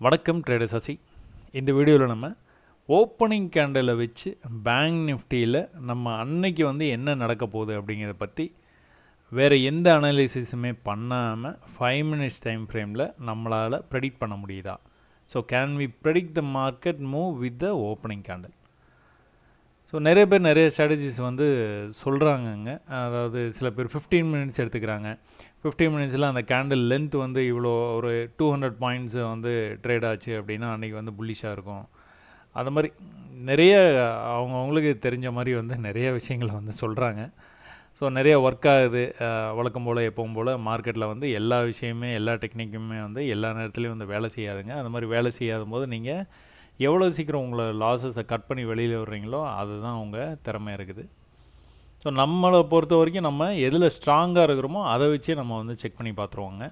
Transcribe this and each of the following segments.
வணக்கம் ட்ரேடர் சசி. இந்த வீடியோவில் நம்ம ஓப்பனிங் கேண்டலை வச்சு பேங்க் நிஃப்டியில் நம்ம அன்னைக்கு வந்து என்ன நடக்க போகுது அப்படிங்கிறத பற்றி வேறு எந்த அனாலிசிஸுமே பண்ணாமல் ஃபைவ் மினிட்ஸ் டைம் ஃப்ரேமில் நம்மளால் ப்ரெடிக்ட் பண்ண முடியுதா? So can we predict the market move with the opening candle so நிறைய பேர் நிறைய ஸ்ட்ராட்டஜிஸ் வந்து சொல்கிறாங்கங்க அதாவது சில பேர் ஃபிஃப்டீன் மினிட்ஸ் எடுத்துக்கிறாங்க. ஃபிஃப்டீன் மினிட்ஸில் அந்த கேண்டில் லென்த் வந்து இவ்வளோ ஒரு டூ ஹண்ட்ரட் பாயிண்ட்ஸ் வந்து ட்ரேட் ஆச்சு அப்படின்னா அன்றைக்கி வந்து புல்லிஷாக இருக்கும். அது மாதிரி நிறைய அவங்க அவங்களுக்கு தெரிஞ்ச மாதிரி வந்து நிறைய விஷயங்களை வந்து சொல்கிறாங்க ஸோ நிறைய ஒர்க் ஆகுது. வழக்கம் போல் எப்பவும் போல் மார்க்கெட்டில் வந்து எல்லா விஷயமே எல்லா டெக்னிக்குமே வந்து எல்லா நேரத்துலையும் வந்து வேலை செய்யாதுங்க. அந்த மாதிரி வேலை செய்யாத போது நீங்கள் எவ்வளோ சீக்கிரம் உங்களை லாஸஸை கட் பண்ணி வெளியில் விடுறீங்களோ அதுதான் உங்கள் திறமை இருக்குது. ஸோ நம்மளை பொறுத்த வரைக்கும் நம்ம எதில் ஸ்ட்ராங்காக இருக்கிறோமோ அதை வச்சே நம்ம வந்து செக் பண்ணி பார்த்துருவாங்க.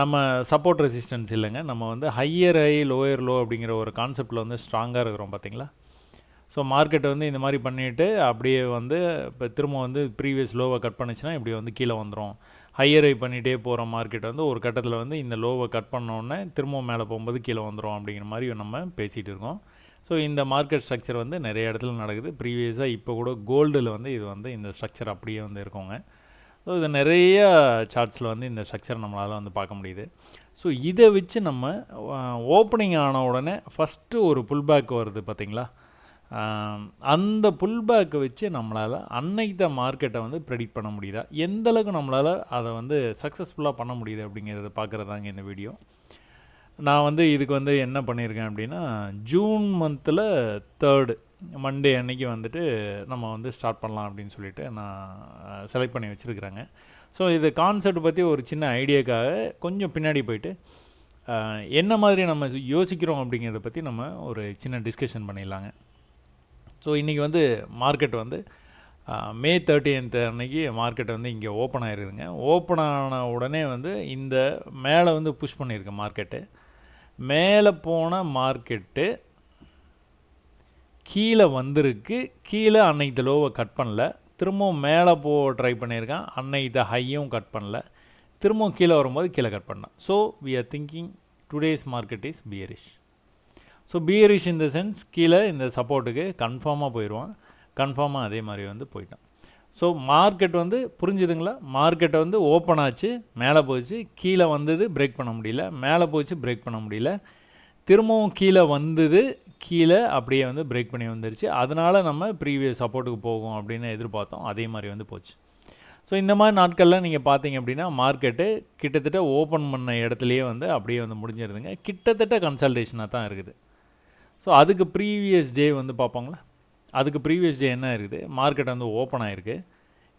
நம்ம சப்போர்ட் ரெசிஸ்டன்ஸ் இல்லைங்க. நம்ம வந்து ஹையர் ஹை லோயர் லோ அப்படிங்கிற ஒரு கான்செப்டில் வந்து ஸ்ட்ராங்காக இருக்கிறோம் பார்த்தீங்களா? ஸோ மார்க்கெட்டை வந்து இந்த மாதிரி பண்ணிவிட்டு அப்படியே வந்து இப்போ திரும்ப வந்து ப்ரீவியஸ் லோவை கட் பண்ணுச்சுன்னா இப்படி வந்து கீழே வந்துடும் ஹையரை பண்ணிகிட்டே போகிற மார்க்கெட் வந்து ஒரு கட்டத்தில் வந்து இந்த லோவை கட் பண்ணோடனே திரும்பவும் மேலே போகும்போது கீழே வந்துடும் அப்படிங்கிற மாதிரி நம்ம பேசிகிட்டு இருக்கோம். ஸோ இந்த மார்க்கெட் ஸ்ட்ரக்சர் வந்து நிறைய இடத்துல நடக்குது. ப்ரீவியஸாக இப்போ கூட கோல்டில் வந்து இது வந்து இந்த ஸ்ட்ரக்சர் அப்படியே வந்து இருக்கோங்க. ஸோ இது நிறைய சார்ட்ஸில் வந்து இந்த ஸ்ட்ரக்சர் நம்மளால் வந்து பார்க்க முடியுது. ஸோ இதை வச்சு நம்ம ஓப்பனிங் ஆன உடனே ஃபஸ்ட்டு ஒரு புல் பேக் வருது பார்த்தீங்களா அந்த புல் பேக்கை வச்சு நம்மளால் அன்னைக்கு தான் மார்க்கெட்டை வந்து ப்ரெடிக்ட் பண்ண முடியுதா? எந்த அளவுக்கு நம்மளால் அதை வந்து சக்ஸஸ்ஃபுல்லாக பண்ண முடியுது அப்படிங்கிறத பார்க்குறதாங்க இந்த வீடியோ நான் வந்து இதுக்கு வந்து என்ன பண்ணியிருக்கேன் அப்படின்னா ஜூன் மந்தில் தேர்டு மண்டே அன்னைக்கு வந்துட்டு நம்ம வந்து ஸ்டார்ட் பண்ணலாம் அப்படின்னு சொல்லிட்டு நான் செலக்ட் பண்ணி வச்சுருக்குறேங்க. ஸோ இது கான்செப்ட் பற்றி ஒரு சின்ன ஐடியாக்காக கொஞ்சம் பின்னாடி போயிட்டு என்ன மாதிரி நம்ம யோசிக்கிறோம் அப்படிங்கிறத பற்றி நம்ம ஒரு சின்ன டிஸ்கஷன் பண்ணிடலாங்க. ஸோ இன்றைக்கி வந்து மார்க்கெட் வந்து மே தேர்ட்டியன்த் அன்னைக்கு மார்க்கெட் வந்து இங்கே ஓப்பன் ஆகிருக்குதுங்க ஓப்பன் ஆன உடனே வந்து இந்த மேலே வந்து புஷ் பண்ணியிருக்கு மார்க்கெட்டு மேலே போன மார்க்கெட்டு கீழே வந்திருக்கு. கீழே அன்னைக்கு லோவை கட் பண்ணல. திரும்பவும் மேலே போ ட்ரை பண்ணியிருக்கான். அன்னைக்கு ஹையும் கட் பண்ணல. திரும்பவும் கீழே வரும்போது கீழே கட் பண்ணான். So we are thinking today's market is bearish so bearish இந்த சென்ஸ் கீழே இந்த சப்போர்ட்டுக்கு கன்ஃபார்மாக போயிடுவான் கன்ஃபார்மாக அதே மாதிரி வந்து போயிட்டான். ஸோ மார்க்கெட் வந்து புரிஞ்சுதுங்களா? மார்க்கெட்டை வந்து ஓப்பன் ஆச்சு மேலே போச்சு கீழே வந்தது பிரேக் பண்ண முடியல. மேலே போச்சு பிரேக் பண்ண முடியல. திரும்பவும் கீழே வந்தது கீழே அப்படியே வந்து பிரேக் பண்ணி வந்துருச்சு. அதனால் நம்ம ப்ரீவியஸ் சப்போர்ட்டுக்கு போகும் அப்படின்னு எதிர்பார்த்தோம். அதே மாதிரி வந்து போச்சு. ஸோ இந்த மாதிரி நாட்களில் நீங்கள் பார்த்தீங்க அப்படின்னா மார்க்கெட்டு கிட்டத்தட்ட ஓப்பன் பண்ண இடத்துலையே வந்து அப்படியே வந்து முடிஞ்சிருதுங்க. கிட்டத்தட்ட கன்சல்டேஷனாக தான் இருக்குது. ஸோ அதுக்கு ப்ரீவியஸ் டே வந்து பார்ப்பாங்களா? அதுக்கு ப்ரீவியஸ் டே என்ன இருக்குது? மார்க்கெட் வந்து ஓப்பன் ஆகிருக்கு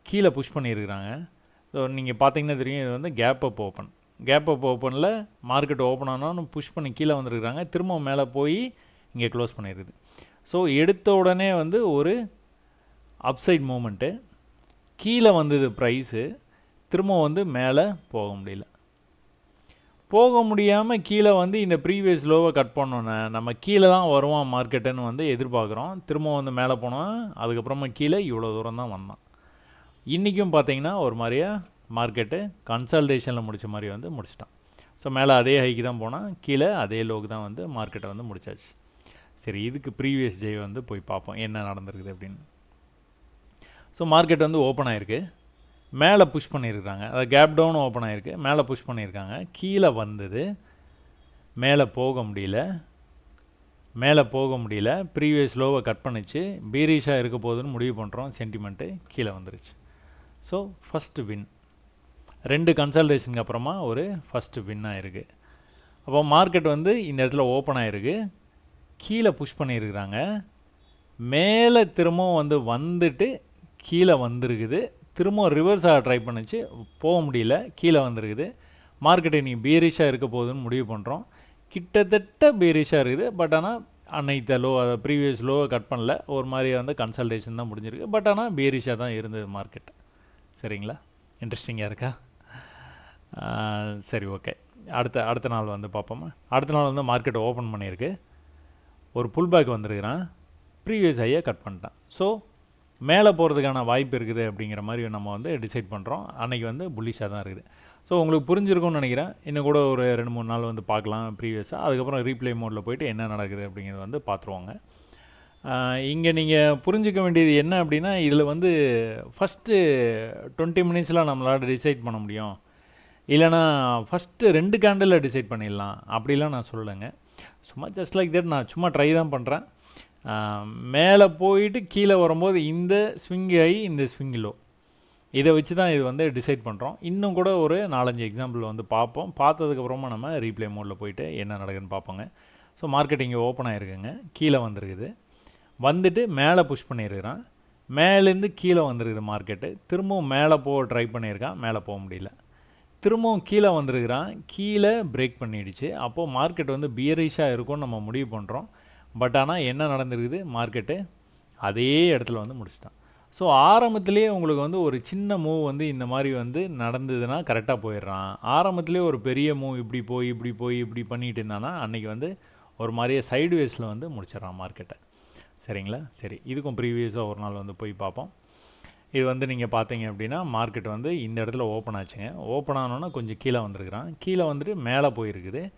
கீழே புஷ் பண்ணியிருக்கிறாங்க. ஸோ நீங்கள் பார்த்தீங்கன்னா தெரியும் இது வந்து gap up open gap up ஓப்பனில் மார்க்கெட் ஓப்பன் ஆனாலும் புஷ் பண்ணி கீழே வந்துருக்குறாங்க. திரும்ப மேலே போய் இங்கே க்ளோஸ் பண்ணிடுது ஸோ எடுத்த உடனே வந்து ஒரு அப்சைட் மூமெண்ட்டு கீழே வந்தது ப்ரைஸு திரும்ப வந்து மேலே போக முடியல. போக முடியாமல் கீழே வந்து இந்த ப்ரீவியஸ் லோவை கட் பண்ணோன்னே நம்ம கீழே தான் வருவோம் மார்க்கெட்டுன்னு வந்து எதிர்பார்க்குறோம். திரும்ப வந்து மேலே போனோம் அதுக்கப்புறமா கீழே இவ்வளோ தூரம் தான் வந்தான். இன்றைக்கும் பார்த்தீங்கன்னா ஒரு மாதிரியா மார்க்கெட்டு கன்சல்டேஷனில் முடித்த மாதிரி வந்து முடிச்சிட்டான். ஸோ மேலே அதே ஹைக்கு தான் போனால் கீழே அதே லோக்கு தான் வந்து மார்க்கெட்டை வந்து முடிச்சாச்சு. சரி இதுக்கு ப்ரீவியஸ் டே வந்து போய் பார்ப்போம். என்ன நடந்திருக்குது அப்படின்னு. ஸோ மார்க்கெட் வந்து ஓப்பன் ஆயிருக்கு. மேலே புஷ் பண்ணியிருக்காங்க. அதாவது கேப் டவுன் ஓப்பன் ஆகிருக்கு மேலே புஷ் பண்ணியிருக்காங்க. கீழே வந்தது. மேலே போக முடியல. மேலே போக முடியல. ப்ரீவியஸ் லோவை கட் பண்ணிச்சு. பீரிஷாக இருக்க போகுதுன்னு முடிவு பண்ணுறோம் சென்டிமெண்ட்டு கீழே வந்துருச்சு. ஸோ ஃபஸ்ட்டு வின் ரெண்டு கன்சல்டேஷனுக்கு அப்புறமா ஒரு ஃபஸ்ட்டு வின் இருக்குது அப்போ மார்க்கெட் வந்து இந்த இடத்துல ஓப்பன் ஆகிருக்கு கீழே புஷ் பண்ணியிருக்கிறாங்க. மேலே திரும்பவும் வந்து வந்துட்டு கீழே வந்திருக்குது. திரும்பவும் ரிவர்ஸ் ஆக ட்ரை பண்ணுச்சு. போக முடியல. கீழே வந்திருக்குது. மார்க்கெட் இன்றைக்கி பீரிஷாக இருக்க போகுதுன்னு முடிவு பண்ணுறோம் கிட்டத்தட்ட பீரிஷாக இருக்குது. பட் ஆனால் அன்னைத்த லோ அதை ப்ரீவியஸ் லோவை கட் பண்ணல. ஒரு மாதிரி வந்து கன்சல்டேஷன் தான் முடிஞ்சிருக்கு. பட் ஆனால் பீரிஷாக தான் இருந்தது மார்க்கெட் சரிங்களா? இன்ட்ரெஸ்டிங்காக இருக்கா? சரி ஓகே அடுத்த அடுத்த நாள் வந்து பார்ப்போமா? அடுத்த நாள் வந்து மார்க்கெட் ஓப்பன் பண்ணியிருக்கு. ஒரு புல் பேக் வந்திருக்கிறான். ப்ரீவியஸ் ஐயா கட் பண்ணிட்டான். ஸோ மேலே போகிறதுக்கான வாய்ப்பு இருக்குது அப்படிங்கிற மாதிரி நம்ம வந்து டிசைட் பண்ணுறோம் அன்னைக்கு வந்து புல்லிஷாக தான் இருக்குது. ஸோ உங்களுக்கு புரிஞ்சிருக்கும்னு நினைக்கிறேன். இன்னும் கூட ஒரு ரெண்டு மூணு நாள் வந்து பார்க்கலாம் ப்ரீவியஸாக அதுக்கப்புறம் ரீப்ளே மோடில் போயிட்டு என்ன நடக்குது அப்படிங்கிறது வந்து பார்த்துருவாங்க. இங்கே நீங்கள் புரிஞ்சிக்க வேண்டியது என்ன அப்படின்னா இதில் வந்து ஃபஸ்ட்டு டுவெண்ட்டி மினிட்ஸில் நம்மளால் டிசைட் பண்ண முடியும். இல்லைனா ஃபஸ்ட்டு ரெண்டு கேண்டலில் டிசைட் பண்ணிடலாம். அப்படிலாம் நான் சொல்லலைங்க. சும்மா ஜஸ்ட் லைக் தட் நான் சும்மா ட்ரை தான் பண்ணுறேன் மேலே போயிட்டு கீழே வரும்போது இந்த ஸ்விங் ஆகி இந்த ஸ்விங் லோ. இதை வச்சு தான் இது வந்து டிசைட் பண்ணுறோம் இன்னும் கூட ஒரு நாலஞ்சு எக்ஸாம்பிள் வந்து பார்ப்போம். பார்த்ததுக்கப்புறமா நம்ம ரீப்ளே மோடில் போயிட்டு என்ன நடக்குதுன்னு பார்ப்போங்க. ஸோ மார்க்கெட் இங்கே ஓப்பன் ஆகிருக்குங்க கீழே வந்திருக்குது. வந்துட்டு மேலே புஷ் பண்ணியிருக்கிறான். மேலேருந்து கீழே வந்துருக்குது மார்க்கெட்டு திரும்பவும் மேலே போக ட்ரை பண்ணியிருக்கான். மேலே போக முடியல. திரும்பவும் கீழே வந்திருக்கிறான். கீழே பிரேக் பண்ணிடுச்சு. அப்போது மார்க்கெட் வந்து பியரிஷாக இருக்கும்னு நம்ம முடிவு பண்ணுறோம் பட் ஆனால் என்ன நடந்திருக்குது? மார்க்கெட்டு அதே இடத்துல வந்து முடிச்சிட்டான். ஸோ ஆரம்பத்திலே உங்களுக்கு வந்து ஒரு சின்ன மூவ் வந்து இந்த மாதிரி வந்து நடந்ததுன்னா கரெக்டாக போயிடுறான். ஆரம்பத்திலே ஒரு பெரிய மூவ் இப்படி போய் இப்படி போய் இப்படி பண்ணிகிட்டு இருந்தான்னா அன்றைக்கி வந்து ஒரு மாதிரியே சைடு வேஸில் வந்து முடிச்சிடறான் மார்க்கெட்டை சரிங்களா? சரி இதுக்கும் ப்ரீவியஸாக ஒரு நாள் வந்து போய் பார்ப்போம். இது வந்து நீங்கள் பார்த்தீங்க அப்படின்னா மார்க்கெட் வந்து இந்த இடத்துல ஓப்பன் ஆச்சுங்க. ஓப்பன் ஆனோன்னா கொஞ்சம் கீழே வந்திருக்கிறான். கீழே வந்துட்டு மேலே போயிருக்குது.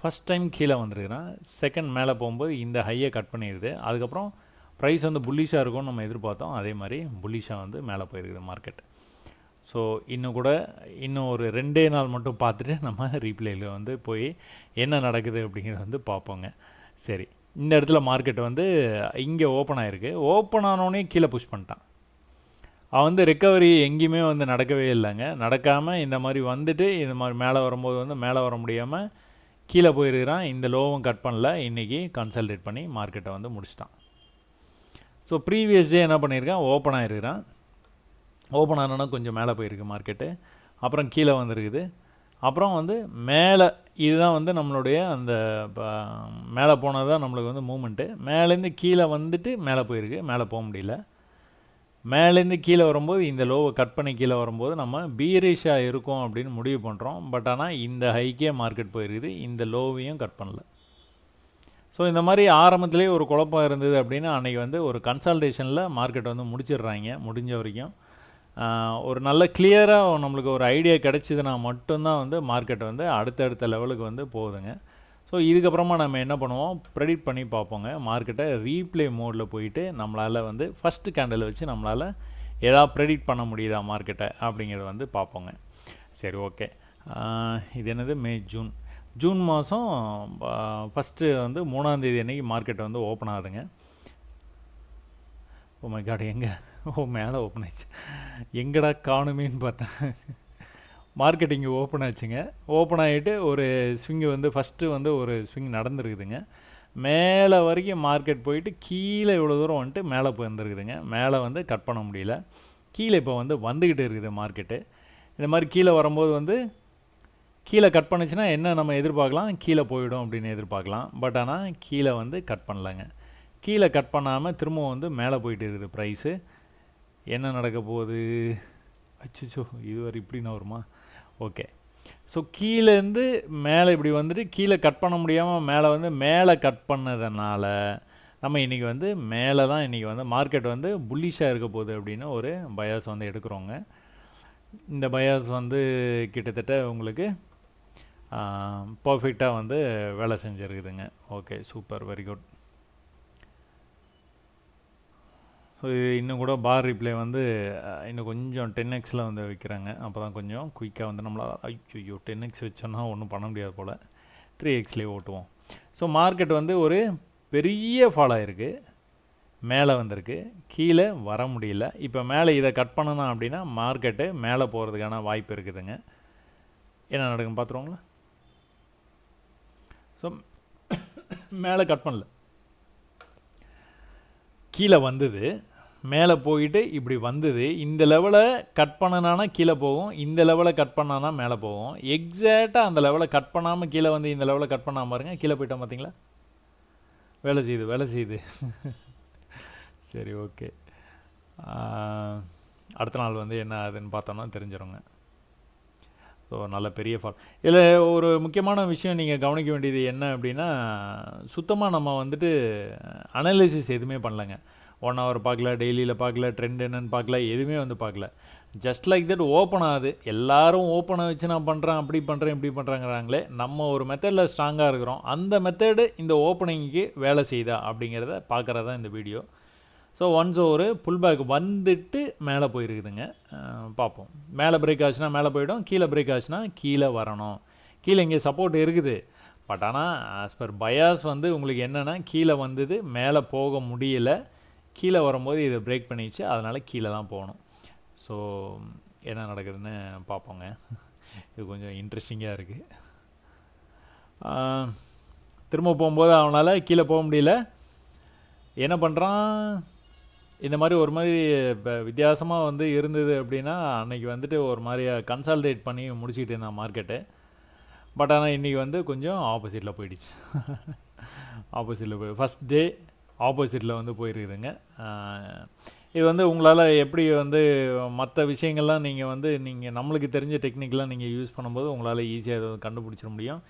ஃபஸ்ட் டைம் கீழே வந்திருக்கிறான் செகண்ட் மேலே போகும்போது இந்த ஹையை கட் பண்ணிடுது. அதுக்கப்புறம் ப்ரைஸ் வந்து புல்லிஷாக இருக்கும்னு நம்ம எதிர்பார்த்தோம். அதே மாதிரி புல்லிஷாக வந்து மேலே போயிருக்குது மார்க்கெட் ஸோ இன்னும் கூட இன்னும் ஒரு ரெண்டே நாள் மட்டும் பார்த்துட்டு நம்ம ரீப்ளேயில் வந்து போய் என்ன நடக்குது அப்படிங்கிறத வந்து பார்ப்போங்க. சரி இந்த இடத்துல மார்க்கெட் வந்து இங்கே ஓப்பன் ஆகிருக்கு ஓப்பன் ஆனோடனே கீழே புஷ் பண்ணிட்டான். அவன் வந்து ரெக்கவரி எங்கேயுமே வந்து நடக்கவே இல்லைங்க. நடக்காமல் இந்த மாதிரி வந்துட்டு இந்த மாதிரி மேலே வரும்போது வந்து மேலே வர முடியாமல் கீழே போயிருக்கிறான் இந்த லோவும் கட் பண்ணல இன்றைக்கி கன்சல்டேட் பண்ணி மார்க்கெட்டை வந்து முடிச்சிட்டான். ஸோ ப்ரீவியஸ் டே என்ன பண்ணியிருக்கான் ஓப்பன் ஆகிருக்கிறான் ஓப்பன் ஆனோன்னா கொஞ்சம் மேலே போயிருக்கு மார்க்கெட்டு அப்புறம் கீழே வந்துருக்குது. அப்புறம் வந்து மேலே இதுதான் வந்து நம்மளுடைய அந்த மேலே போனது தான் நம்மளுக்கு வந்து மூமெண்ட்டு மேலேருந்து கீழே வந்துட்டு மேலே போயிருக்கு. மேலே போக முடியல. மேலேருந்து கீழே வரும்போது இந்த லோவை கட் பண்ணி கீழே வரும்போது நம்ம பீரிஷாக இருக்கும் அப்படின்னு முடிவு பண்ணுறோம் பட் ஆனால் இந்த ஹைக்கே மார்க்கெட் போயிருக்குது. இந்த லோவையும் கட் பண்ணல. ஸோ இந்த மாதிரி ஆரம்பத்துலேயே ஒரு குழப்பம் இருந்தது அப்படின்னா அன்றைக்கி வந்து ஒரு கன்சல்டேஷனில் மார்க்கெட் வந்து முடிச்சிடுறாங்க முடிஞ்ச வரைக்கும். ஒரு நல்ல கிளியராக நம்மளுக்கு ஒரு ஐடியா கிடச்சிதுன்னா மட்டும்தான் வந்து மார்க்கெட் வந்து அடுத்தடுத்த லெவலுக்கு வந்து போகுதுங்க. ஸோ இதுக்கப்புறமா நம்ம என்ன பண்ணுவோம்? ப்ரெடிட் பண்ணி பார்ப்போங்க. மார்க்கெட்டை ரீப்ளே மோடில் போயிட்டு நம்மளால் வந்து ஃபஸ்ட்டு கேண்டில் வச்சு நம்மளால் எதாவது ப்ரெடிட் பண்ண முடியுதா மார்க்கெட்டை அப்படிங்கிறத வந்து பார்ப்போங்க. சரி ஓகே இது என்னது? மே ஜூன் ஜூன் மாதம் ஃபஸ்ட்டு வந்து மூணாந்தேதி அன்றைக்கி மார்க்கெட் வந்து ஓப்பன் ஆகுதுங்க. Oh ஓ மை காட் எங்கே? ஓ மேலே ஓப்பன் ஆயிடுச்சு. எங்கடா காணுமேன்னு பார்த்தேன். மார்க்கெட் இங்கே ஓப்பன் ஆச்சுங்க. ஓப்பன் ஆகிட்டு ஒரு ஸ்விங்கு வந்து ஃபஸ்ட்டு வந்து ஒரு ஸ்விங் நடந்துருக்குதுங்க. மேலே வரைக்கும் மார்க்கெட் போயிட்டு கீழே இவ்வளோ தூரம் வந்துட்டு மேலே போயிருந்துருக்குதுங்க மேலே வந்து கட் பண்ண முடியல. கீழே இப்போ வந்து வந்துக்கிட்டு இருக்குது மார்க்கெட்டு இந்த மாதிரி கீழே வரும்போது வந்து கீழே கட் பண்ணுச்சுன்னா என்ன நம்ம எதிர்பார்க்கலாம்? கீழே போயிடும் அப்படின்னு எதிர்பார்க்கலாம். பட் ஆனால் கீழே வந்து கட் பண்ணலங்க. கீழே கட் பண்ணாமல் திரும்பவும் வந்து மேலே போயிட்டு இருக்குது ப்ரைஸு என்ன நடக்க போகுது? அச்சோ இது வரை இப்படின்னு வருமா? ஓகே ஸோ கீழேருந்து மேலே இப்படி வந்துட்டு கீழே கட் பண்ண முடியாமல் மேலே வந்து மேலே கட் பண்ணதுனால நம்ம இன்றைக்கி வந்து மேலே தான் இன்றைக்கி வந்து மார்க்கெட் வந்து புல்லிஷாக இருக்க போகுது அப்படின்னு ஒரு பயாஸ் வந்து எடுக்கிறோங்க. இந்த பயாஸ் வந்து கிட்டத்தட்ட உங்களுக்கு பர்ஃபெக்டாக வந்து வேலை செஞ்சுருக்குதுங்க. Okay super very good so இது இன்னும் கூட பார் ரிப்ளே வந்து இன்னும் கொஞ்சம் டென் எக்ஸில் வந்து வைக்கிறாங்க. அப்போ தான் கொஞ்சம் குயிக்காக வந்து நம்மளால் ஐயோ டென் எக்ஸ் வச்சோன்னா ஒன்றும் பண்ண முடியாது போல். த்ரீ எக்ஸ்லேயே ஓட்டுவோம். ஸோ மார்க்கெட் வந்து ஒரு பெரிய ஃபால் ஆகிருக்கு மேலே வந்திருக்கு. கீழே வர முடியல. இப்போ மேலே இதை கட் பண்ணணும் அப்படின்னா மார்க்கெட்டு மேலே போகிறதுக்கான வாய்ப்பு இருக்குதுங்க. என்ன நடக்கும் பார்த்துருவோங்களா ஸோ மேலே கட் பண்ணல. கீழே வந்தது. மேலே போயிட்டு இப்படி வந்தது. இந்த லெவலை கட் பண்ணனானா கீழே போகும். இந்த லெவலை கட் பண்ணானா மேலே போகும். எக்ஸாக்டாக அந்த லெவலை கட் பண்ணாமல் கீழே வந்து இந்த லெவலை கட் பண்ணாமல் பாருங்க. கீழே போயிட்டோம் பார்த்தீங்களா? வேலை செய்யுது வேலை செய்யுது. சரி ஓகே அடுத்த நாள் வந்து என்ன ஆகுதுன்னு பார்த்தோன்னா தெரிஞ்சிருங்க. ஸோ நல்ல பெரிய ஃபால் இதில் ஒரு முக்கியமான விஷயம் நீங்கள் கவனிக்க வேண்டியது என்ன அப்படின்னா சுத்தமாக நம்ம வந்துட்டு அனலைசிஸ் எதுவுமே பண்ணலைங்க. ஒன் ஹவர் பார்க்கல டெய்லியில் பார்க்கல ட்ரெண்ட் என்னன்னு பார்க்கல எதுவுமே வந்து பார்க்கல. ஜஸ்ட் லைக் தட் ஓப்பன் ஆகுது. எல்லாரும் ஓப்பனை வச்சு நான் பண்ணுறேன் அப்படி பண்ணுறேன் இப்படி பண்ணுறாங்கிறாங்களே நம்ம ஒரு மெத்தடில் ஸ்ட்ராங்காக இருக்கிறோம். அந்த மெத்தடு இந்த ஓப்பனிங்க்கு வேலை செய்தா அப்படிங்கிறத பார்க்குறது தான் இந்த வீடியோ ஸோ ஒன்ஸ் ஒரு புல் பேக் வந்துட்டு மேலே போயிருக்குதுங்க. பார்ப்போம். மேலே பிரேக் ஆச்சுன்னா மேலே போயிடும் கீழே பிரேக் ஆச்சுன்னா கீழே வரணும். கீழே இங்கே சப்போர்ட் இருக்குது. பட் ஆனால் ஆஸ் பர் பயாஸ் வந்து உங்களுக்கு என்னென்னா கீழே வந்தது மேலே போக முடியல. கீழே வரும்போது இதை பிரேக் பண்ணிச்சு அதனால் கீழே தான் போகணும். ஸோ என்ன நடக்குதுன்னு பார்ப்போங்க. இது கொஞ்சம் இன்ட்ரெஸ்டிங்காக இருக்குது திரும்ப போகும்போது அவனால் கீழே போக முடியல. என்ன பண்ணுறான் இந்த மாதிரி ஒரு மாதிரி இப்போ வித்தியாசமாக வந்து இருந்தது அப்படின்னா அன்னைக்கு வந்துட்டு ஒரு மாதிரியாக கன்சால்டேட் பண்ணி முடிச்சுக்கிட்டு இருந்தான் மார்க்கெட்டு பட் ஆனால் இன்றைக்கி வந்து கொஞ்சம் ஆப்போசிட்டில் போயிடுச்சு. ஆப்போசிட்டில் போய் ஃபஸ்ட் டே ஆப்போசிட்டில் வந்து போயிருக்குதுங்க. இது வந்து உங்களால் எப்படி வந்து மற்ற விஷயங்கள்லாம் நீங்கள் வந்து நீங்கள் நம்மளுக்கு தெரிஞ்ச டெக்னிக்லாம் நீங்கள் யூஸ் பண்ணும்போது உங்களால் ஈஸியாக இதை கண்டுபிடிச்சிட முடியும்.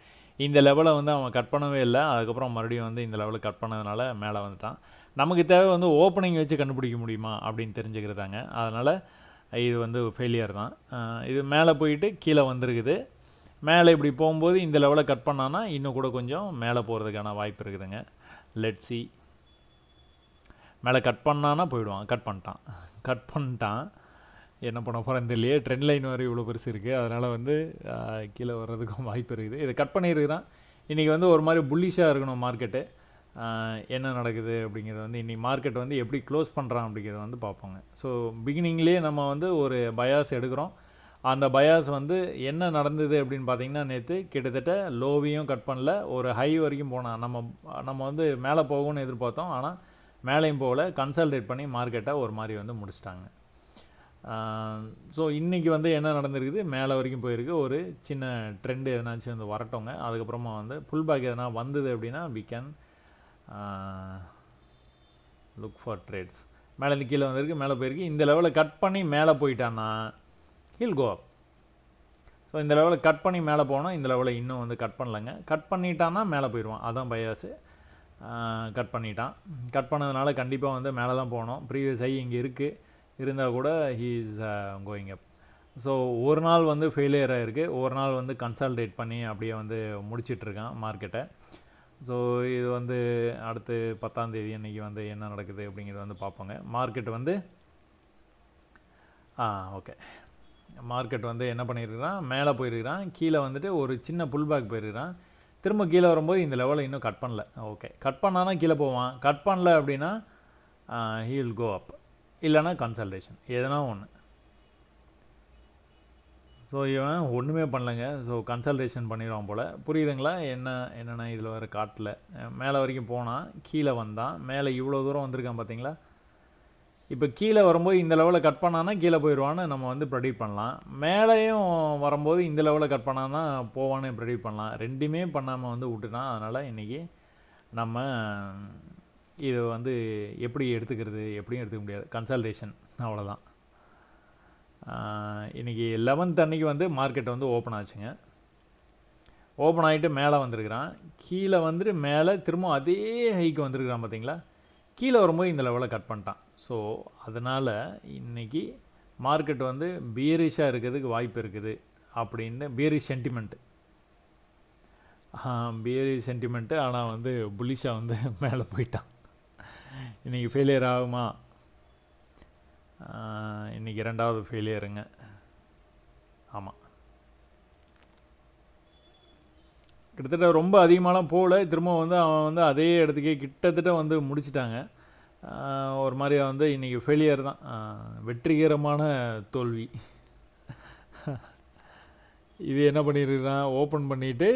இந்த லெவலை வந்து அவன் கட் பண்ணவே இல்லை. அதுக்கப்புறம் மறுபடியும் வந்து இந்த லெவலில் கட் பண்ணதுனால மேலே வந்துட்டான். நமக்கு தேவை வந்து ஓப்பனிங் வச்சு கண்டுபிடிக்க முடியுமா அப்படின்னு தெரிஞ்சுக்கிறதாங்க. அதனால் இது வந்து ஃபெயிலியர் தான். இது மேலே போயிட்டு கீழே வந்திருக்குது. மேலே இப்படி போகும்போது இந்த லெவலை கட் பண்ணான்னா இன்னும் கூட கொஞ்சம் மேலே போகிறதுக்கான வாய்ப்பு இருக்குதுங்க. லெட்ஸி மேலே கட் பண்ணான்னா போயிடுவான். கட் பண்ணிட்டான். கட் பண்ணிட்டான். என்ன பண்ண போகிறேன் தெரியலையே ட்ரெண்ட் லைன் வரை இவ்வளோ பெருசு இருக்குது அதனால் வந்து கீழே வர்றதுக்கும் வாய்ப்பு இருக்குது. இதை கட் பண்ணியிருக்கிறான். இன்றைக்கி வந்து ஒரு மாதிரி புல்லிஷாக இருக்கணும் மார்க்கெட்டு என்ன நடக்குது அப்படிங்கிறது வந்து இன்றைக்கி மார்க்கெட் வந்து எப்படி க்ளோஸ் பண்ணுறான் அப்படிங்கிறத வந்து பார்ப்போங்க. ஸோ பிகினிங்லேயே நம்ம வந்து ஒரு பயாஸ் எடுக்கிறோம். அந்த பயாஸ் வந்து என்ன நடந்தது அப்படின்னு பார்த்தீங்கன்னா நேற்று கிட்டத்தட்ட லோவையும் கட் பண்ணல. ஒரு ஹை வரைக்கும் போனான். நம்ம நம்ம வந்து மேலே போகும்னு எதிர்பார்த்தோம். ஆனால் மேலேயும் போகல கன்சல்டேட் பண்ணி மார்க்கெட்டை ஒரு மாதிரி வந்து முடிச்சிட்டாங்க. ஸோ இன்றைக்கி வந்து என்ன நடந்திருக்குது? மேலே வரைக்கும் போயிருக்கு. ஒரு சின்ன ட்ரெண்டு எதனாச்சும் வந்து வரட்டோங்க. அதுக்கப்புறமா வந்து புல் பேக் எதனா வந்தது அப்படின்னா we can look for trades மேலேருந்து கீழே வந்திருக்கு மேலே போயிருக்கு. இந்த லெவலில் கட் பண்ணி மேலே போயிட்டான்னா ஹில் கோ அப் ஸோ இந்த லெவலில் கட் பண்ணி மேலே போனோம் இந்த லெவலில் இன்னும் வந்து கட் பண்ணலங்க. கட் பண்ணிட்டான்னா மேலே போயிடுவான். அதான் பயாஸு கட் பண்ணிட்டான். கட் பண்ணதுனால கண்டிப்பாக வந்து மேலே தான் போகணும். ப்ரீவியஸ் ஐ இங்கே இருக்குது இருந்தால் கூட he is going up so ஒரு நாள் வந்து ஃபெயிலியராக இருக்குது ஒரு நாள் வந்து கன்சல்டேட் பண்ணி அப்படியே வந்து முடிச்சிட்ருக்கான் மார்க்கெட்டை ஸோ இது வந்து அடுத்து பத்தாந்தேதி அன்றைக்கி வந்து என்ன நடக்குது அப்படிங்கிறது வந்து பார்ப்போங்க. மார்க்கெட் வந்து ஆ ஓகே மார்க்கெட் வந்து என்ன பண்ணியிருக்கிறான் மேலே போயிருக்கிறான். கீழே வந்துட்டு ஒரு சின்ன புல் பேக் போயிருக்கிறான். திரும்ப கீழே வரும்போது இந்த லெவலில் இன்னும் கட் பண்ணல. ஓகே கட் பண்ணானா கீழே போவான். கட் பண்ணல அப்படின்னா ஹீ வில் கோ அப் இல்லைன்னா கன்சல்டேஷன் எதனா ஒன்று ஸோ இவன் ஒன்றுமே பண்ணலைங்க. ஸோ கன்சல்டேஷன் பண்ணிடுவான் போல். புரியுதுங்களா? என்ன என்னென்னா இதில் வேறு காட்டில். மேலே வரைக்கும் போனால் கீழே வந்தான். மேலே இவ்வளோ தூரம் வந்திருக்கான் பார்த்தீங்களா இப்போ கீழே வரும்போது இந்த லெவலில் கட் பண்ணான்னா கீழே போயிடுவான்னு நம்ம வந்து ப்ரெடிக்ட் பண்ணலாம். மேலேயும் வரும்போது இந்த லெவலில் கட் பண்ணான்னா போவான்னு ப்ரெடிக்ட் பண்ணலாம். ரெண்டுமே பண்ணாமல் வந்து விட்டுட்டான் அதனால் இன்றைக்கி நம்ம இதை வந்து எப்படி எடுத்துக்கிறது எப்படியும் எடுத்துக்க முடியாது. கன்சல்டேஷன் அவ்வளோதான் இன்றைக்கி லெவன்த் அன்னைக்கு வந்து மார்க்கெட் வந்து ஓப்பன் ஆச்சுங்க. ஓப்பன் ஆகிட்டு மேலே வந்திருக்கிறான். கீழே வந்துட்டு மேலே திரும்ப அதே ஹைக்கு வந்திருக்கிறான் பார்த்தீங்களா கீழே வரும்போது இந்த லெவலில் கட் பண்ணிட்டான். ஸோ அதனால் இன்றைக்கி மார்க்கெட் வந்து பீரிஷாக இருக்கிறதுக்கு வாய்ப்பு இருக்குது அப்படின்னு பீரிஷ் சென்டிமெண்ட்டு பியரிஷ் சென்டிமெண்ட்டு ஆனால் வந்து புலிஷாக வந்து மேலே போயிட்டான். இன்றைக்கி ஃபெயிலியர் ஆகுமா? இன்றைக்கி ரெண்டாவது ஃபெயிலியருங்க ஆமாம் கிட்டத்தட்ட ரொம்ப அதிகமாலாம் போகல. திரும்ப வந்து அவன் வந்து அதே இடத்துக்கே கிட்டத்தட்ட வந்து முடிச்சிட்டாங்க. ஒரு மாதிரி வந்து இன்றைக்கி ஃபெயிலியர் தான். வெற்றிகரமான தோல்வி. இது என்ன பண்ணியிருக்கிறான் ஓப்பன் பண்ணிவிட்டு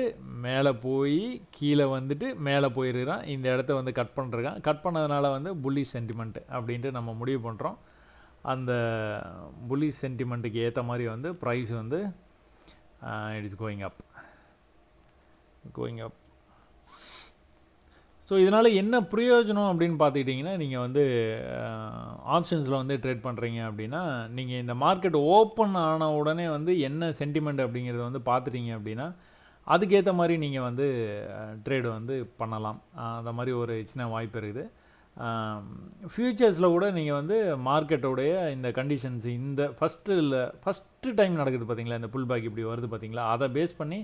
மேலே போய் கீழே வந்துட்டு மேலே போயிருக்கிறான். இந்த இடத்த வந்து கட் பண்ணிருக்கான். கட் பண்ணதுனால வந்து புள்ளி சென்டிமெண்ட் அப்படின்ட்டு நம்ம முடிவு பண்ணுறோம் அந்த புள்ளி சென்டிமெண்ட்டுக்கு ஏற்ற மாதிரி வந்து ப்ரைஸ் வந்து it is going up going up so இதனால் என்ன பிரயோஜனம் அப்படின்னு பார்த்துக்கிட்டிங்கன்னா நீங்கள் வந்து ஆப்ஷன்ஸில் வந்து ட்ரேட் பண்ணுறீங்க அப்படின்னா நீங்கள் இந்த மார்க்கெட் ஓப்பன் ஆன உடனே வந்து என்ன சென்டிமெண்ட் அப்படிங்கிறத வந்து பார்த்துட்டீங்க அப்படின்னா அதுக்கேற்ற மாதிரி நீங்கள் வந்து ட்ரேடு வந்து பண்ணலாம். அந்த மாதிரி ஒரு சின்ன வாய்ப்பு இருக்குது. ஃப்யூச்சர்ஸில் கூட நீங்கள் வந்து மார்க்கெட்டோடைய இந்த கண்டிஷன்ஸ் இந்த ஃபஸ்ட்டு இல்லை ஃபஸ்ட்டு டைம் நடக்குது பார்த்தீங்களா? இந்த புல் பேக் இப்படி வருது பார்த்தீங்களா? அதை பேஸ் பண்ணி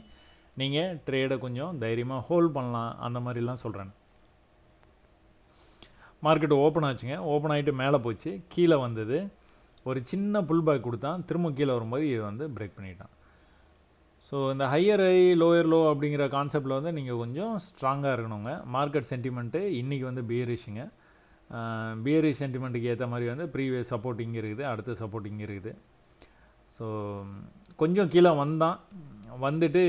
நீங்கள் ட்ரேடை கொஞ்சம் தைரியமாக ஹோல்ட் பண்ணலாம். அந்த மாதிரிலாம் சொல்கிறேன் மார்க்கெட் ஓப்பன் ஆச்சுங்க. ஓப்பன் ஆகிட்டு மேலே போச்சு. கீழே வந்தது. ஒரு சின்ன புல் பேக் கொடுத்தான். திரும்ப கீழே வரும்போது இது வந்து பிரேக் பண்ணிட்டான். ஸோ இந்த ஹையர் ஹை லோயர் லோ அப்படிங்கிற கான்செப்டில் வந்து நீங்கள் கொஞ்சம் ஸ்ட்ராங்காக இருக்கணுங்க. மார்க்கெட் சென்டிமெண்ட்டு இன்றைக்கி வந்து பியரிஷுங்க பியரிஷ் சென்டிமெண்ட்டுக்கு ஏற்ற மாதிரி வந்து ப்ரீவியஸ் சப்போர்ட் இங்கே இருக்குது. அடுத்த சப்போர்ட் இங்கே இருக்குது. ஸோ கொஞ்சம் கீழே வந்தான். வந்துட்டு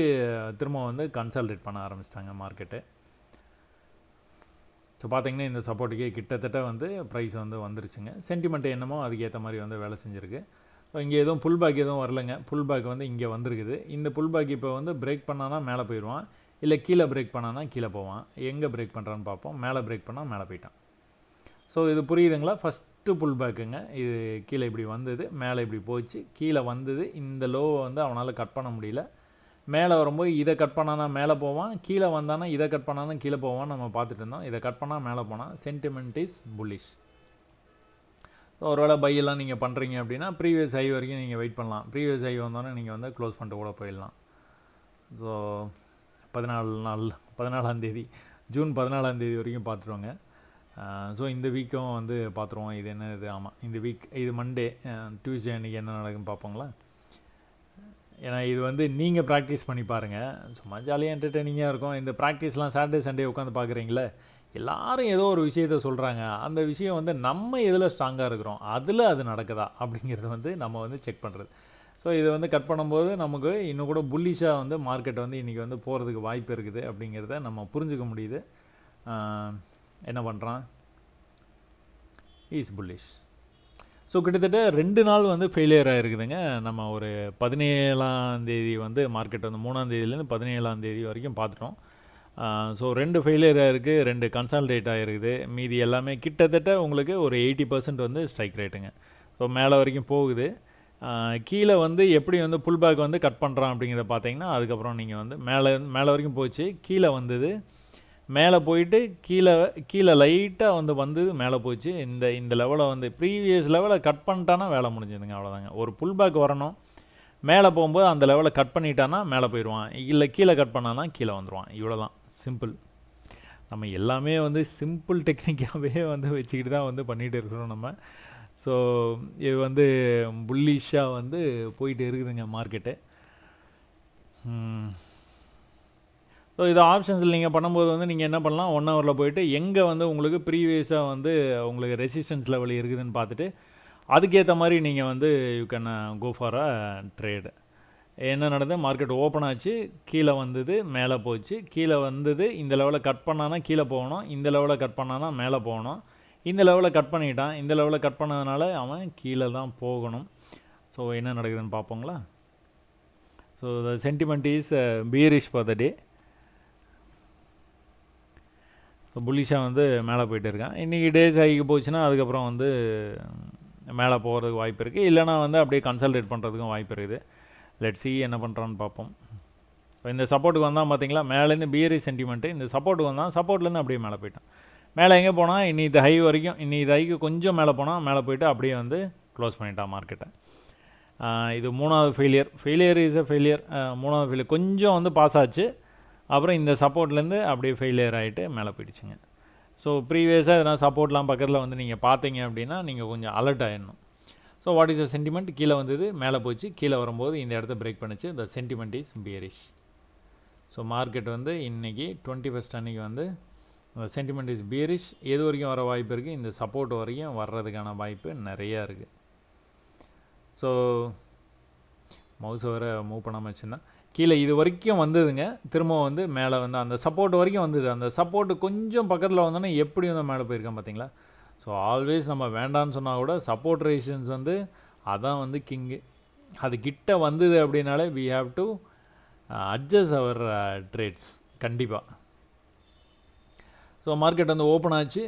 திரும்ப வந்து கன்சல்டேட் பண்ண ஆரம்பிச்சிட்டாங்க மார்க்கெட்டு ஸோ பார்த்தீங்கன்னா இந்த சப்போர்ட்டுக்கே கிட்டத்தட்ட வந்து ப்ரைஸ் வந்து வந்துருச்சுங்க. சென்டிமெண்ட் என்னமோ அதுக்கேற்ற மாதிரி வந்து வேலை செஞ்சுருக்கு. ஸோ இங்கே எதுவும் புல் பேக் எதுவும் வரலைங்க. புல் பேக் வந்து இங்கே வந்திருக்குது. இந்த புல் பேக் இப்போ வந்து பிரேக் பண்ணானா மேலே போயிடுவான். இல்லை கீழே பிரேக் பண்ணானா கீழே போவான். எங்கே பிரேக் பண்ணுறான்னு பார்ப்போம். மேலே பிரேக் பண்ணால் மேலே போயிட்டான். ஸோ இது புரியுதுங்களா? ஃபஸ்ட்டு புல் பேக்குங்க இது கீழே இப்படி வந்தது. மேலே இப்படி போச்சு. கீழே வந்தது. இந்த லோவை வந்து அவனால் கட் பண்ண முடியல. மேலே வரும்போது இதை கட் பண்ணானா மேலே போவான் கீழே வந்தானா இதை கட் பண்ணானா கீழே போவான் நம்ம பார்த்துட்டு இருந்தோம். இதை கட் பண்ணால் மேலே போனால் சென்டிமெண்ட் இஸ் புல்லிஷ் ஒருவேளை பையெல்லாம் நீங்கள் பண்ணுறீங்க அப்படின்னா ப்ரீவியஸ் ஐ வரைக்கும் நீங்கள் வெயிட் பண்ணலாம். ப்ரீவியஸ் ஐ வந்தோன்னே நீங்கள் வந்து க்ளோஸ் பண்ணிட்டு கூட போயிடலாம். ஸோ பதினாலு நாள் பதினாலாந்தேதி ஜூன் பதினாலாந்தேதி வரைக்கும் பார்த்துருவாங்க. ஸோ இந்த வீக்கும் வந்து பார்த்துருவோம். இது என்ன இது ஆமாம் இந்த வீக் இது மண்டே டியூஸ்டே அன்றைக்கி என்ன நடக்குன்னு பார்ப்போங்களா? ஏன்னா இது வந்து நீங்கள் ப்ராக்டிஸ் பண்ணி பாருங்கள் சும்மா ஜாலியாக என்டர்டெய்னிங்காக இருக்கும். இந்த ப்ராக்டிஸ்லாம் சாட்டர்டே சண்டே உட்காந்து பார்க்குறீங்களே எல்லாரும் ஏதோ ஒரு விஷயத்த சொல்கிறாங்க அந்த விஷயம் வந்து நம்ம எதில் ஸ்ட்ராங்காக இருக்கிறோம்? அதில் அது நடக்குதா? அப்படிங்கிறத வந்து நம்ம வந்து செக் பண்ணுறது ஸோ இதை வந்து கட் பண்ணும்போது நமக்கு இன்னும் கூட புல்லிஷாக வந்து மார்க்கெட் வந்து இன்றைக்கி வந்து போகிறதுக்கு வாய்ப்பு இருக்குது அப்படிங்கிறத நம்ம புரிஞ்சுக்க முடியுது. என்ன பண்ணுறான் ஈஸ் புல்லிஷ் ஸோ கிட்டத்தட்ட ரெண்டு நாள் வந்து ஃபெயிலியர் ஆகிருக்குதுங்க நம்ம ஒரு பதினேழாம் தேதி வந்து மார்க்கெட் வந்து மூணாம் தேதியிலேருந்து பதினேழாம் தேதி வரைக்கும் பார்த்துட்டோம். ஸோ ரெண்டு ஃபெயிலியர் ஆகிருக்கு ரெண்டு கன்சால்டேட் ஆகிருக்குது மீதி எல்லாமே கிட்டத்தட்ட உங்களுக்கு ஒரு எயிட்டி பர்சன்ட் வந்து ஸ்ட்ரைக் ரேட்டுங்க ஸோ மேலே வரைக்கும் போகுது. கீழே வந்து எப்படி வந்து புல் பேக் வந்து கட் பண்ணுறான் அப்படிங்கிறத பார்த்தீங்கன்னா அதுக்கப்புறம் நீங்கள் வந்து மேலே மேலே வரைக்கும் போச்சு. கீழே வந்தது மேலே போயிட்டு கீழே கீழே லைட்டாக வந்து வந்து மேலே போச்சு. இந்த இந்த லெவலை வந்து ப்ரீவியஸ் லெவலை கட் பண்ணிட்டானா வேலை முடிஞ்சதுங்க அவ்வளோதாங்க ஒரு புல் பேக் வரணும். மேலே போகும்போது அந்த லெவலை கட் பண்ணிட்டானா மேலே போயிடுவான். இல்லை கீழே கட் பண்ணானா கீழே வந்துடுவான் இவ்வளோ தான் சிம்பிள் நம்ம எல்லாமே வந்து சிம்பிள் டெக்னிக்காகவே வந்து வச்சுக்கிட்டு தான் வந்து பண்ணிகிட்டு இருக்கிறோம் நம்ம. ஸோ இது வந்து புல்லிஷாக வந்து போயிட்டு இருக்குதுங்க மார்க்கெட்டு ஸோ இது ஆப்ஷன்ஸில் நீங்கள் பண்ணும்போது வந்து நீங்கள் என்ன பண்ணலாம்? ஒன் ஹவரில் போயிட்டு எங்கே வந்து உங்களுக்கு ப்ரீவியஸாக வந்து உங்களுக்கு ரெசிஸ்டன்ஸ் லெவல் இருக்குதுன்னு பார்த்துட்டு அதுக்கேற்ற மாதிரி நீங்கள் வந்து you can go for a trade என்ன நடந்தது? மார்க்கெட் ஓப்பன் ஆச்சு கீழே வந்தது மேலே போச்சு. கீழே வந்தது இந்த லெவலில் கட் பண்ணானா கீழே போகணும். இந்த லெவலில் கட் பண்ணானா மேலே போகணும். இந்த லெவலில் கட் பண்ணிட்டான். இந்த லெவலில் கட் பண்ணதுனால அவன் கீழே தான் போகணும். ஸோ என்ன நடக்குதுன்னு பார்ப்போங்களா? So the sentiment is bearish for the day so வந்து மேலே போயிட்டு இருக்கான். இன்றைக்கி டேஸ் ஆகி போச்சுன்னா அதுக்கப்புறம் வந்து மேலே போகிறதுக்கு வாய்ப்பு இருக்குது இல்லைனா வந்து அப்படியே கன்சல்டேட் பண்ணுறதுக்கும் வாய்ப்பு இருக்குது. லெட் சி என்ன பண்ணுறான்னு பார்ப்போம். இப்போ இந்த சப்போர்ட்டுக்கு வந்தால் பார்த்தீங்களா? மேலேருந்து பியரி சென்டிமெண்ட்டு இந்த சப்போர்ட்டுக்கு வந்தால் சப்போர்ட்லேருந்து அப்படியே மேலே போயிட்டான். மேலே எங்கே போனால் இன்னி இது ஹை வரைக்கும் இன்னி இது ஹைக்கு கொஞ்சம் மேலே போனால் மேலே போயிட்டு அப்படியே வந்து க்ளோஸ் பண்ணிட்டான் மார்க்கெட்டை இது மூணாவது failure failure is a failure மூணாவது ஃபெயிலியர் கொஞ்சம் வந்து பாஸ் ஆச்சு. அப்புறம் இந்த சப்போர்ட்லேருந்து அப்படியே ஃபெயிலியர் ஆகிட்டு மேலே போயிடுச்சுங்க. ஸோ ப்ரீவியஸாக எதனா சப்போர்ட்லாம் பக்கத்தில் வந்து நீங்கள் பார்த்தீங்க அப்படின்னா நீங்கள் கொஞ்சம் alert ஆகிடணும் so what is the sentiment கீழே வந்தது மேலே போச்சு. கீழே வரும்போது இந்த இடத்த பிரேக் பண்ணிச்சு. The sentiment is bearish so market வந்து இன்றைக்கி டுவெண்ட்டி ஃபஸ்ட் அன்றைக்கி வந்து சென்டிமெண்ட் இஸ் பியரிஷ் எது வரைக்கும் வர வாய்ப்பு இருக்குது இந்த சப்போர்ட் வரைக்கும் வர்றதுக்கான வாய்ப்பு நிறையா இருக்குது ஸோ மவுஸ் வர மூவ் பண்ணாமல் வச்சுருந்தேன் கீழே இது வரைக்கும் வந்ததுங்க. திரும்ப வந்து மேலே வந்து அந்த சப்போர்ட் வரைக்கும் வந்தது. அந்த சப்போர்ட்டு கொஞ்சம் பக்கத்தில் வந்தோன்னா எப்படி வந்து மேலே போயிருக்கேன் பார்த்தீங்களா? ஸோ ஆல்வேஸ் நம்ம வேண்டான்னு சொன்னால் கூட சப்போர்ட் ரேஷன்ஸ் வந்து அதான் வந்து கிங்கு அது கிட்ட வந்தது அப்படின்னாலே we have to adjust our trades கண்டிப்பாக ஸோ மார்க்கெட் வந்து ஓப்பன் ஆச்சு.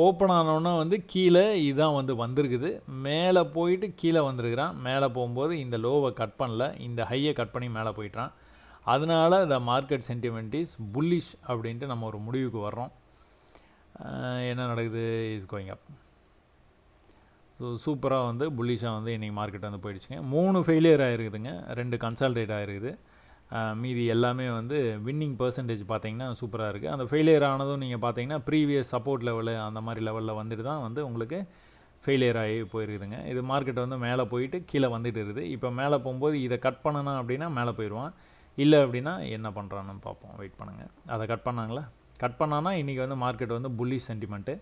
ஓப்பன் ஆனோன்னா வந்து கீழே இதான் வந்து வந்திருக்குது. மேலே போயிட்டு கீழே வந்திருக்கிறான். மேலே போகும்போது இந்த லோவை கட் பண்ணல. இந்த ஹையை கட் பண்ணி மேலே போயிட்டான். அதனால the market sentiment is bullish அப்படின்ட்டு நம்ம ஒரு முடிவுக்கு வர்றோம். என்ன நடக்குது? இஸ் கோயிங் அப் ஸோ சூப்பராக வந்து புல்லிஷாக வந்து இன்றைக்கி மார்க்கெட் வந்து போயிடுச்சுங்க. மூணு ஃபெயிலியர் ஆகிருக்குதுங்க ரெண்டு கன்சால்டேட் ஆகிருக்குது மீதி எல்லாமே வந்து வின்னிங் பர்சன்டேஜ் பார்த்தீங்கன்னா சூப்பராக இருக்குது அந்த ஃபெயிலியர் ஆனதும் நீங்கள் பார்த்தீங்கன்னா ப்ரீவியஸ் சப்போர்ட் லெவலு அந்த மாதிரி லெவலில் வந்துட்டு தான் வந்து உங்களுக்கு ஃபெயிலியர் ஆகி போயிருக்குதுங்க. இது மார்க்கெட் வந்து மேலே போயிட்டு கீழே வந்துட்டு இருக்குது. இப்போ மேலே போகும்போது இதை கட் பண்ணணும் அப்படின்னா மேலே போயிடுவான். இல்லை அப்படின்னா என்ன பண்ணுறான்னு பார்ப்போம். வெயிட் பண்ணுங்கள் அதை கட் பண்ணாங்களா? கட் பண்ணான்னா இன்றைக்கி வந்து மார்க்கெட் வந்து bullish sentiment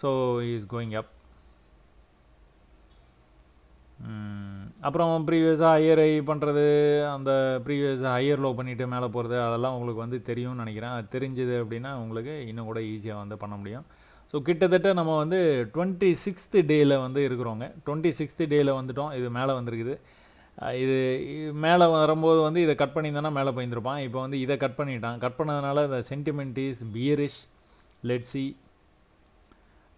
so is going up அப்புறம் ப்ரீவியஸாக ஹையர் ஐ பண்ணுறது அந்த ப்ரீவியஸாக ஹையர் லோ பண்ணிவிட்டு மேலே போகிறது அதெல்லாம் உங்களுக்கு வந்து தெரியும்னு நினைக்கிறேன். அது தெரிஞ்சுது அப்படின்னா உங்களுக்கு இன்னும் கூட ஈஸியாக வந்து பண்ண முடியும். ஸோ கிட்டத்தட்ட நம்ம வந்து டுவெண்ட்டி சிக்ஸ்த்து டேயில் வந்து இருக்கிறோங்க. டுவெண்ட்டி சிக்ஸ்த்து டேயில் வந்துட்டோம். இது மேலே வந்திருக்குது. இது மேலே வரும்போது வந்து இதை கட் பண்ணியிருந்தானா மேலே போயிருந்துருப்பான். இப்போ வந்து இதை கட் பண்ணிட்டான். கட் பண்ணதுனால இந்த சென்டிமெண்ட் இஸ் பியரிஷ் லெட்ஸி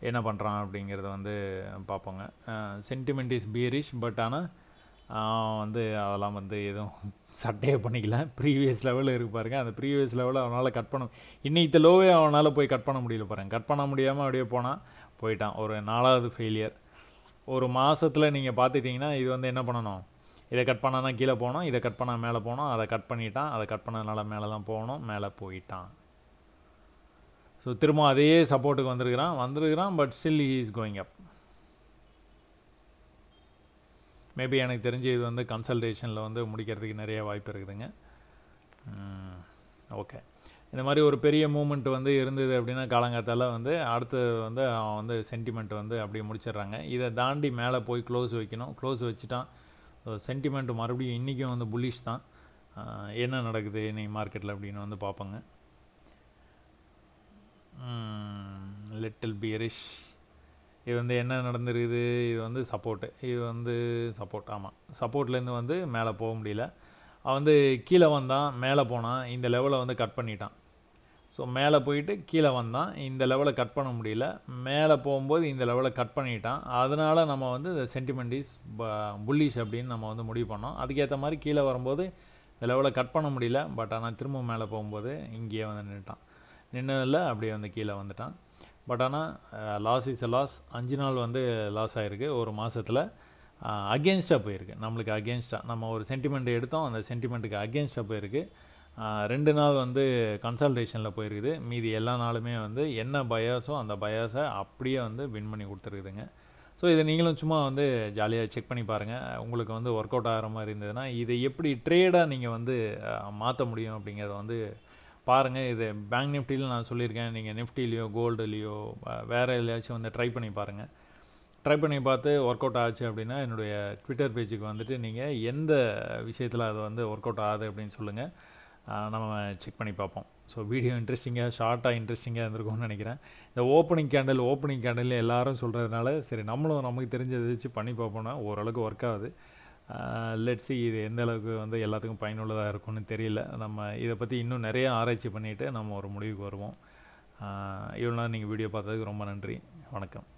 என்ன பண்ணுறான் அப்படிங்கிறத வந்து பார்ப்போங்க. சென்டிமெண்ட் இஸ் பியரிஷ் பட் ஆனால் வந்து அதெல்லாம் வந்து எதுவும் சட்டையே பண்ணிக்கல. ப்ரீவியஸ் லெவலில் இருக்கு பாருங்க. அந்த ப்ரீவியஸ் லெவலில் அவனால் கட் பண்ண இன்னைக்கு லோவே அவனால் போய் கட் பண்ண முடியல பாருங்கள் கட் பண்ண முடியாமல் அப்படியே போனால் போயிட்டான். ஒரு நாலாவது ஃபெயிலியர் ஒரு மாதத்தில் நீங்கள் பார்த்துட்டிங்கன்னா இது வந்து என்ன பண்ணணும்? இதை கட் பண்ணால் கீழே போனோம் இதை கட் பண்ணால் மேலே போனோம் அதை கட் பண்ணிட்டான் அதை கட் பண்ணதுனால மேலே தான் போகணும் மேலே போயிட்டான். ஸோ திரும்ப அதே சப்போர்ட்டுக்கு வந்திருக்கிறான். வந்திருக்கிறான் but still he is going up maybe எனக்கு தெரிஞ்சு இது வந்து கன்சல்டேஷனில் வந்து முடிக்கிறதுக்கு நிறைய வாய்ப்பு இருக்குதுங்க. ஓகே இந்த மாதிரி ஒரு பெரிய மூமெண்ட் வந்து இருந்தது அப்படின்னா காலங்காத்தால் வந்து அடுத்தது வந்து அவன் வந்து சென்டிமெண்ட் வந்து அப்படியே முடிச்சிடுறாங்க. இதை தாண்டி மேலே போய் க்ளோஸ் வைக்கணும். க்ளோஸ் வச்சுட்டான். சென்டிமெண்ட் மறுபடியும் இன்றைக்கும் வந்து புல்லிஷ் தான். என்ன நடக்குது இன்னைக்கு மார்க்கெட்டில் அப்படின்னு வந்து பார்ப்போங்க. லிட்டில் பியரிஷ் இது வந்து என்ன நடந்துருக்குது? இது வந்து சப்போர்ட்டு இது வந்து சப்போர்ட் ஆமாம் சப்போர்ட்லேருந்து வந்து மேலே போக முடியல. அவன் வந்து கீழே வந்தான் மேலே போனான். இந்த லெவலை வந்து கட் பண்ணிட்டான். ஸோ மேலே போயிட்டு கீழே வந்தான். இந்த லெவலை கட் பண்ண முடியல. மேலே போகும்போது இந்த லெவலை கட் பண்ணிட்டான். அதனால் நம்ம வந்து சென்டிமெண்ட் இஸ் புல்லிஷ் அப்படின்னு நம்ம வந்து முடிவு பண்ணோம். அதுக்கேற்ற மாதிரி கீழே வரும்போது இந்த லெவலை கட் பண்ண முடியல. பட் ஆனால் திரும்ப மேலே போகும்போது இங்கேயே வந்து நின்றுட்டான் நின்னதில் அப்படியே வந்து கீழே வந்துட்டான். பட் ஆனால் லாஸ் இஸ் எ லாஸ் அஞ்சு நாள் வந்து லாஸ் ஆகிருக்கு ஒரு மாதத்தில் அகேன்ஸ்டாக போயிருக்கு. நம்மளுக்கு அகேன்ஸ்டாக நம்ம ஒரு சென்டிமெண்ட் எடுத்தோம். அந்த சென்டிமெண்ட்டுக்கு அகேன்ஸ்டாக போயிருக்கு. ரெண்டு நாள் வந்து கன்சல்டேஷனில் போயிருக்குது. மீதி எல்லா நாளுமே வந்து என்ன பயாஸோ அந்த பயாஸை அப்படியே வந்து வின் பண்ணி கொடுத்துருக்குதுங்க. ஸோ இதை நீங்களும் சும்மா வந்து ஜாலியாக செக் பண்ணி பாருங்கள் உங்களுக்கு வந்து ஒர்க் அவுட் ஆகிற மாதிரி இருந்ததுன்னா இதை எப்படி ட்ரேடாக நீங்கள் வந்து மாற்ற முடியும் அப்படிங்கிறத வந்து பாருங்கள் இது பேங்க் நிஃப்டியில் நான் சொல்லியிருக்கேன். நீங்கள் நிஃப்டிலேயோ கோல்டுலேயோ வேறு எதுலையாச்சும் வந்து ட்ரை பண்ணி பாருங்கள் ட்ரை பண்ணி பார்த்து ஒர்க் அவுட் ஆச்சு அப்படின்னா என்னுடைய ட்விட்டர் பேஜுக்கு வந்துட்டு நீங்கள் எந்த விஷயத்தில் அது வந்து ஒர்க் அவுட் ஆகுது அப்படின்னு சொல்லுங்கள் நம்ம செக் பண்ணி பார்ப்போம். ஸோ வீடியோ இன்ட்ரெஸ்டிங்காக ஷார்ட்டாக இன்ட்ரெஸ்டிங்காக இருந்திருக்கும்னு நினைக்கிறேன். இந்த ஓப்பனிங் கேண்டில் ஓப்பனிங் கேண்டில் எல்லாரும் சொல்கிறதுனால சரி நம்மளும் நமக்கு தெரிஞ்சதை வச்சு பண்ணி பார்ப்போம்னா ஓரளவுக்கு ஒர்க் ஆகுது. லெட்ஸி இது எந்த அளவுக்கு வந்து எல்லாத்துக்கும் பயனுள்ளதாக இருக்கும்னு தெரியல. நம்ம இதை பற்றி இன்னும் நிறைய ஆராய்ச்சி பண்ணிவிட்டு நம்ம ஒரு முடிவுக்கு வருவோம். இவ்வளோ நீங்கள் வீடியோ பார்த்ததுக்கு ரொம்ப நன்றி. வணக்கம்.